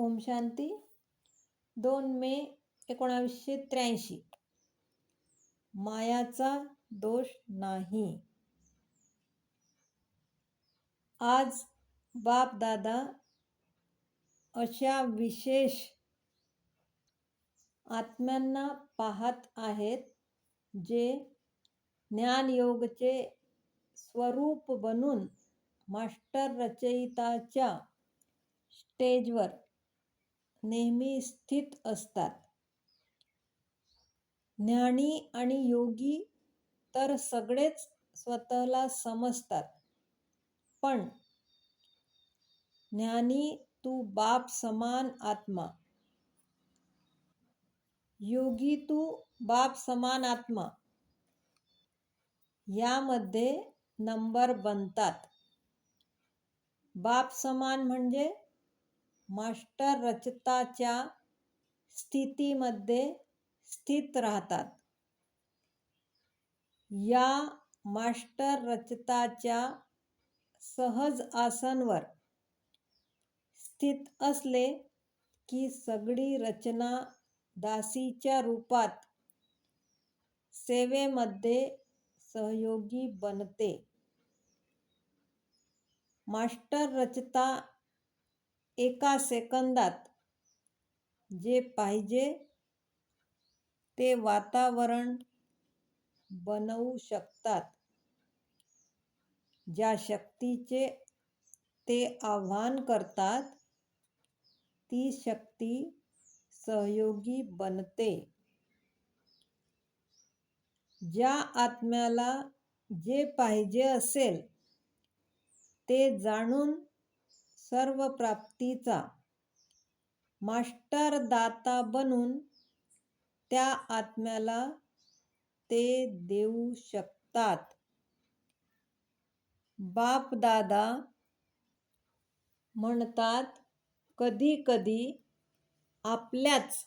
ओम शांती. दोन मे एकोणावीसशे त्र्याऐंशी. मायाचा दोष नाही. आज बाप दादा अशा विशेष आत्म्यांना पाहत आहेत जे ज्ञानयोगचे स्वरूप बनून मास्टर रचयिताच्या स्टेजवर नेहमी स्थित असतात. ज्ञानी आणि योगी तर सगळेच स्वतःला समजतात. पण ज्ञानी तू बाप समान आत्मा. योगी तू बाप समान आत्मा. यामध्ये नंबर बनतात. बाप समान म्हणजे मास्टर रचताच्या स्थितीमध्ये स्थित राहतात. या मास्टर रचताच्या सहज आसनवर स्थित असले की सगळी रचना दासीच्या रूपात सेवेमध्ये सहयोगी बनते. मास्टर रचता एका सेकंदात जे पाहिजे ते वातावरण बनवू शकतात. ज्या शक्तीचे ते आव्हान करतात ती शक्ती सहयोगी बनते. ज्या आत्म्याला जे पाहिजे असेल ते जाणून सर्व प्राप्तीचा मास्टर दाता बनून त्या आत्म्याला ते देऊ शकतात. बापदादा म्हणतात कधी कधी आपल्याच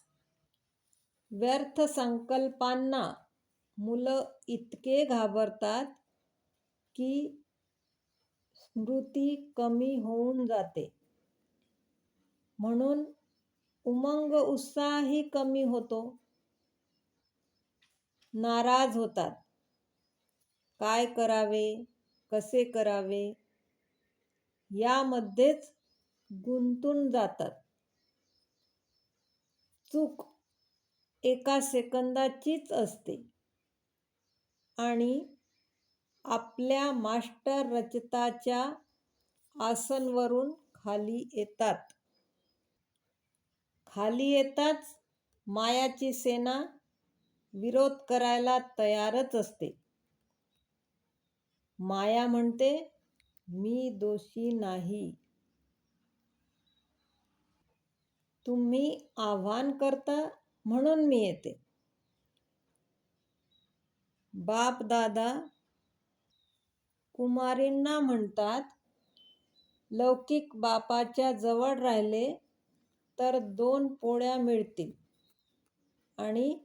व्यर्थ संकल्पांना मुलं इतके घाबरतात की स्मृती कमी होऊन जाते. म्हणून उमंग उत्साहही कमी होतो. नाराज होतात. काय करावे? कसे करावे? यामध्येच गुंतून जातात. चूक एका सेकंदाचीच असते. आणि आपल्या मास्टर रचताच्या आसनवरून खाली येतात. खाली येताच मायाची सेना विरोध करायला तयारच असते. माया म्हणते मी दोषी नाही. तुम्ही आव्हान करता म्हणून मी येते. बाप दादा कुमारींना म्हणतात लौकिक बापाच्या जवळ राहिले तर दोन पोळ्या मिळतील. आणि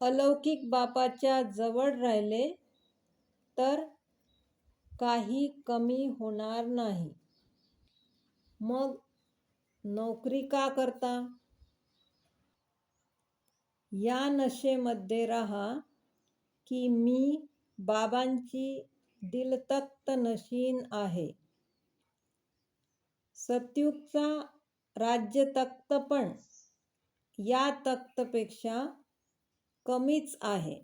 अलौकिक बापाच्या जवळ राहिले तर काही कमी होणार नाही. मग नोकरी का करता? या नशेमध्ये राहा की मी बाबांची दिलतत्त नशीन आहे. सत्युगचा राज्य तख्त पण या तख्तपेक्षा कमीच आहे.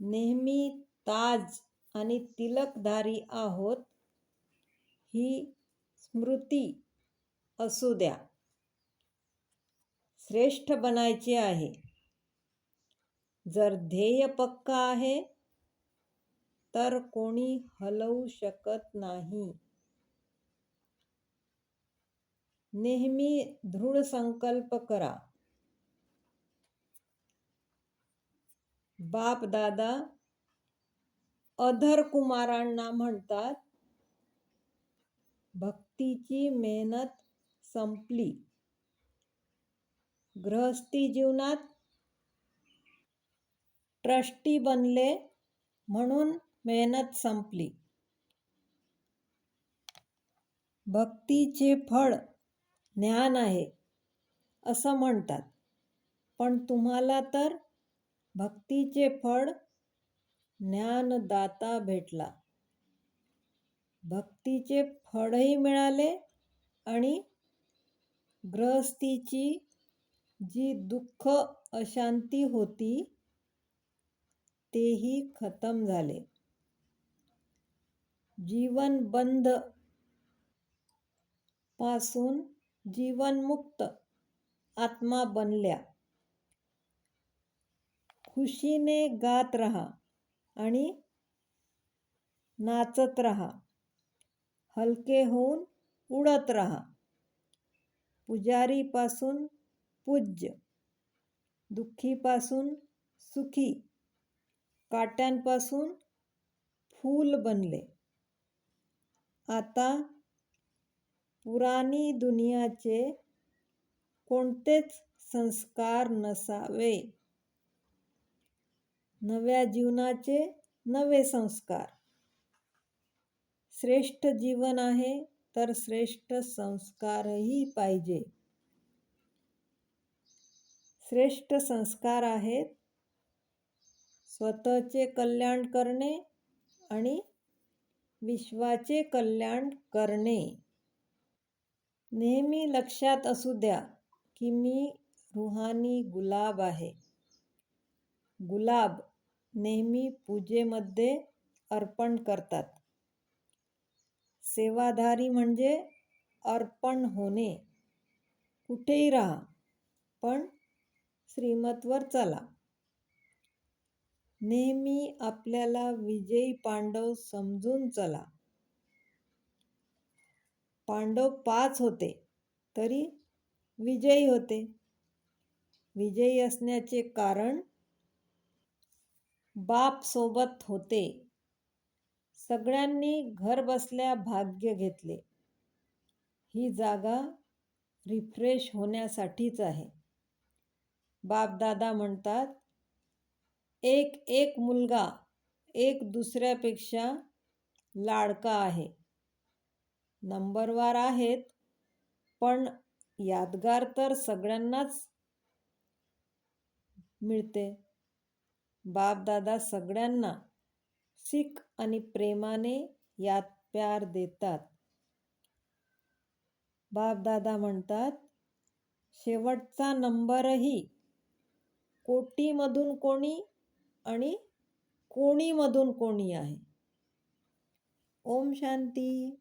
नेहमी ताज आणि तिलकधारी आहोत ही स्मृती असू द्या. श्रेष्ठ बनायचे आहे. जर ध्येय पक्का आहे तर कोणी हलवू शकत नाही. नेहमी दृढ संकल्प करा. बाप दादा अधर कुमारांना म्हणतात भक्तीची मेहनत संपली. गृहस्थी जीवनात ट्रस्टी बनले म्हणून मेहनत संपली. भक्तीचे फळ ज्ञान आहे असं म्हणतात. पण तुम्हाला तर भक्तीचे फळ ज्ञानदाता भेटला. भक्तीचे फळही मिळाले आणि ग्रहस्थीची जी दुःख अशांती होती तेही खतम झाले. जीवनबंधपासून जीवनमुक्त आत्मा बनल्या. खुशीने गात रहा आणि नाचत रहा. हलके होऊन उडत रहा. पुजारीपासून पूज्य. दुःखीपासून सुखी. काट्यांपासून फूल बनले. आता पुराणी दुनियाचे कोणतेच संस्कार नसावे. नव्या जीवनाचे नवे संस्कार. श्रेष्ठ जीवन आहे तर श्रेष्ठ संस्कारही पाहिजे. श्रेष्ठ संस्कार आहेत स्वतःचे कल्याण करणे आणि विश्वाचे कल्याण करणे. नेहमी लक्षात असू द्या की मी रुहानी गुलाब आहे. गुलाब नेहमी पूजेमध्ये अर्पण करतात. सेवाधारी म्हणजे अर्पण होणे. कुठेही राहा पण श्रीमतवर चला. नेहमी आपल्याला विजयी पांडव समजून चला. पांडव पाच होते तरी विजयी होते. विजयी असण्याचे कारण बाप सोबत होते. सगळ्यांनी घरबसल्या भाग्य घेतले. ही जागा रिफ्रेश होण्यासाठीच आहे. बापदादा म्हणतात एक एक मुलगा एक दुसऱ्यापेक्षा लाडका आहे. नंबरवार आहेत पण यादगार तर सगळ्यांनाच मिळते. बापदादा सगळ्यांना सिख आणि प्रेमाने यात प्यार देतात. बापदादा म्हणतात शेवटचा नंबरही कोटीमधून कोणी आणि कोणीमधून कोणी आहे? ओम शांती.